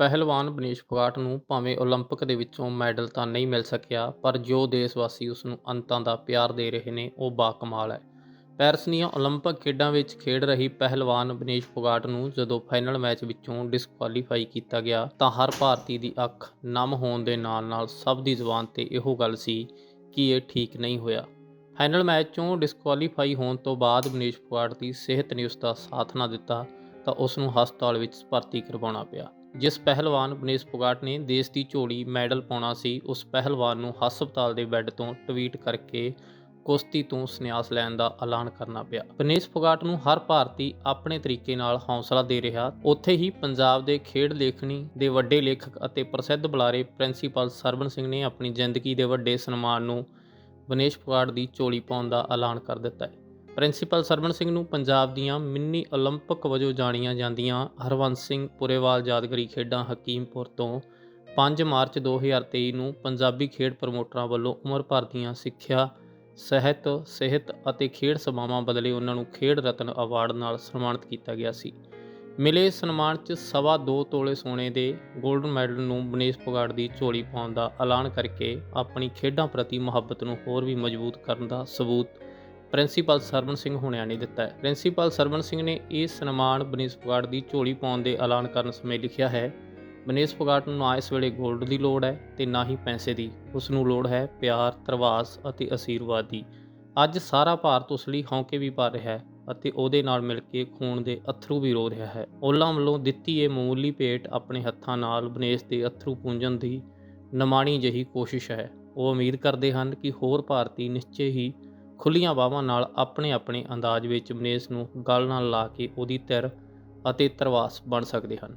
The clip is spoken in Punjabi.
ਪਹਿਲਵਾਨ ਬਨੀਸ਼ ਫੋਗਾਟ ਨੂੰ ਭਾਵੇਂ ਓਲੰਪਿਕ ਦੇ ਵਿੱਚੋਂ ਮੈਡਲ ਤਾਂ ਨਹੀਂ ਮਿਲ ਸਕਿਆ, ਪਰ ਜੋ ਦੇਸ਼ ਵਾਸੀ ਉਸ ਨੂੰ ਅੰਤਾਂ ਦਾ ਪਿਆਰ ਦੇ ਰਹੇ ਨੇ, ਉਹ ਬਾਕਮਾਲ ਹੈ। ਪੈਰਿਸ ਦੀਆਂ ਓਲੰਪਿਕ ਖੇਡਾਂ ਵਿੱਚ ਖੇਡ ਰਹੀ ਪਹਿਲਵਾਨ ਬਨੀਸ਼ ਫੋਗਾਟ ਨੂੰ ਜਦੋਂ ਫਾਈਨਲ ਮੈਚ ਵਿੱਚੋਂ ਡਿਸਕੁਆਲੀਫਾਈ ਕੀਤਾ ਗਿਆ, ਤਾਂ ਹਰ ਭਾਰਤੀ ਦੀ ਅੱਖ ਨਮ ਹੋਣ ਦੇ ਨਾਲ-ਨਾਲ ਸਭ ਦੀ ਜ਼ੁਬਾਨ ਤੇ ਇਹੋ ਗੱਲ ਸੀ ਕਿ ਇਹ ਠੀਕ ਨਹੀਂ ਹੋਇਆ। ਫਾਈਨਲ ਮੈਚ 'ਚੋਂ ਡਿਸਕੁਆਲੀਫਾਈ ਹੋਣ ਤੋਂ ਬਾਅਦ ਬਨੀਸ਼ ਫੋਗਾਟ ਦੀ ਸਿਹਤ ਨੇ ਉਸ ਦਾ ਸਾਥ ਨਾ ਦਿੱਤਾ, ਤਾਂ ਉਸ ਨੂੰ ਹਸਪਤਾਲ ਵਿੱਚ ਭਰਤੀ ਕਰਵਾਉਣਾ ਪਿਆ। ਜਿਸ ਪਹਿਲਵਾਨ ਬਨੇਸ਼ ਫੋਗਾਟ ਨੇ ਦੇਸ਼ ਦੀ ਝੋਲੀ ਮੈਡਲ ਪਾਉਣਾ ਸੀ, ਉਸ ਪਹਿਲਵਾਨ ਨੂੰ ਹਸਪਤਾਲ ਦੇ ਬੈੱਡ ਤੋਂ ਟਵੀਟ ਕਰਕੇ ਕੁਸ਼ਤੀ ਤੋਂ ਸੰਨਿਆਸ ਲੈਣ ਦਾ ਐਲਾਨ ਕਰਨਾ ਪਿਆ। ਬਨੇਸ਼ ਫੋਗਾਟ ਨੂੰ ਹਰ ਭਾਰਤੀ ਆਪਣੇ ਤਰੀਕੇ ਨਾਲ ਹੌਸਲਾ ਦੇ ਰਿਹਾ। ਉੱਥੇ ਹੀ ਪੰਜਾਬ ਦੇ ਖੇਡ ਲੇਖਣੀ ਦੇ ਵੱਡੇ ਲੇਖਕ ਅਤੇ ਪ੍ਰਸਿੱਧ ਬੁਲਾਰੇ ਪ੍ਰਿੰਸੀਪਲ ਸਰਵਨ ਸਿੰਘ ਨੇ ਆਪਣੀ ਜ਼ਿੰਦਗੀ ਦੇ ਵੱਡੇ ਸਨਮਾਨ ਨੂੰ ਬਨੇਸ਼ ਫੋਗਾਟ ਦੀ ਝੋਲੀ ਪਾਉਣ ਦਾ ਐਲਾਨ ਕਰ ਦਿੱਤਾ ਹੈ। ਪ੍ਰਿੰਸੀਪਲ ਸਰਵਨ ਸਿੰਘ ਨੂੰ ਪੰਜਾਬ ਦੀਆਂ ਮਿੰਨੀ ਓਲੰਪਿਕ ਵਜੋਂ ਜਾਣੀਆਂ ਜਾਂਦੀਆਂ ਹਰਵੰਸ ਸਿੰਘ ਪੁਰੇਵਾਲ ਯਾਦਗਰੀ ਖੇਡਾਂ ਹਕੀਮਪੁਰ ਤੋਂ 5 ਮਾਰਚ 2023 ਨੂੰ ਪੰਜਾਬੀ ਖੇਡ ਪ੍ਰਮੋਟਰਾਂ ਵੱਲੋਂ ਉਮਰ ਭਰ ਦੀਆਂ ਸਿੱਖਿਆ, ਸਿਹਤ ਸਿਹਤ ਅਤੇ ਖੇਡ ਸੇਵਾਵਾਂ ਬਦਲੇ ਉਹਨਾਂ ਨੂੰ ਖੇਡ ਰਤਨ ਅਵਾਰਡ ਨਾਲ ਸਨਮਾਨਿਤ ਕੀਤਾ ਗਿਆ ਸੀ। ਮਿਲੇ ਸਨਮਾਨ 'ਚ ਸਵਾ ਦੋ ਤੋਲੇ ਸੋਨੇ ਦੇ 골ਡਨ ਮੈਡਲ ਨੂੰ ਬਨੇਸ਼ ਫੋਗਾਟ ਦੀ ਝੋਲੀ ਪਾਉਣ ਦਾ ਐਲਾਨ ਕਰਕੇ ਆਪਣੀ ਖੇਡਾਂ ਪ੍ਰਤੀ ਮੁਹੱਬਤ ਨੂੰ ਹੋਰ ਵੀ ਮਜ਼ਬੂਤ ਕਰਨ ਦਾ ਸਬੂਤ ਪ੍ਰਿੰਸੀਪਲ ਸਰਵਨ ਸਿੰਘ ਹੁਣਿਆਂ ਨੇ ਦਿੱਤਾ ਹੈ। ਪ੍ਰਿੰਸੀਪਲ ਸਰਵਨ ਸਿੰਘ ਨੇ ਇਹ ਸਨਮਾਨ ਬਨੀਸ ਫੋਗਾਟ ਦੀ ਝੋਲੀ ਪਾਉਣ ਦੇ ਐਲਾਨ ਕਰਨ ਸਮੇਂ ਲਿਖਿਆ ਹੈ, ਬਨੇਸ਼ ਫਗਾੜ ਨੂੰ ਨਾ ਇਸ ਵੇਲੇ 골ਡ ਦੀ ਲੋੜ ਹੈ ਤੇ ਨਾ ਹੀ ਪੈਸੇ ਦੀ। ਉਸ ਨੂੰ ਲੋੜ ਹੈ ਪਿਆਰ, ਤਰਵਾਸ ਅਤੇ ਅਸੀਰਵਾਦ ਦੀ। ਅੱਜ ਸਾਰਾ ਭਾਰਤ ਉਸ ਲਈ ਹੌਂਕੇ ਵੀ ਭਰ ਰਿਹਾ ਹੈ ਅਤੇ ਉਹਦੇ ਨਾਲ ਮਿਲ ਕੇ ਖੂਨ ਦੇ ਅਥਰੂ ਵੀ ਰੋ ਰਿਹਾ ਹੈ। ਉਹਨਾਂ ਵੱਲੋਂ ਦਿੱਤੀ ਇਹ ਮਾਮੂਲੀ ਭੇਟ ਆਪਣੇ ਹੱਥਾਂ ਨਾਲ ਬਨੇਸ਼ ਦੇ ਅਥਰੂ ਪੂੰਝਣ ਦੀ ਨਮਾਣੀ ਜਿਹੀ ਕੋਸ਼ਿਸ਼ ਹੈ। ਉਹ ਉਮੀਦ ਕਰਦੇ ਹਨ ਕਿ ਹੋਰ ਭਾਰਤੀ ਨਿਸ਼ਚੇ ਹੀ ਖੁੱਲੀਆਂ ਬਾਹਾਂ ਨਾਲ ਆਪਣੇ ਆਪਣੇ ਅੰਦਾਜ਼ ਵਿੱਚ ਬਨੇਸ਼ ਨੂੰ ਗਲ ਨਾਲ ਲਾ ਕੇ ਉਹਦੀ ਧਿਰ ਅਤੇ ਧਰਵਾਸ ਬਣ ਸਕਦੇ ਹਨ।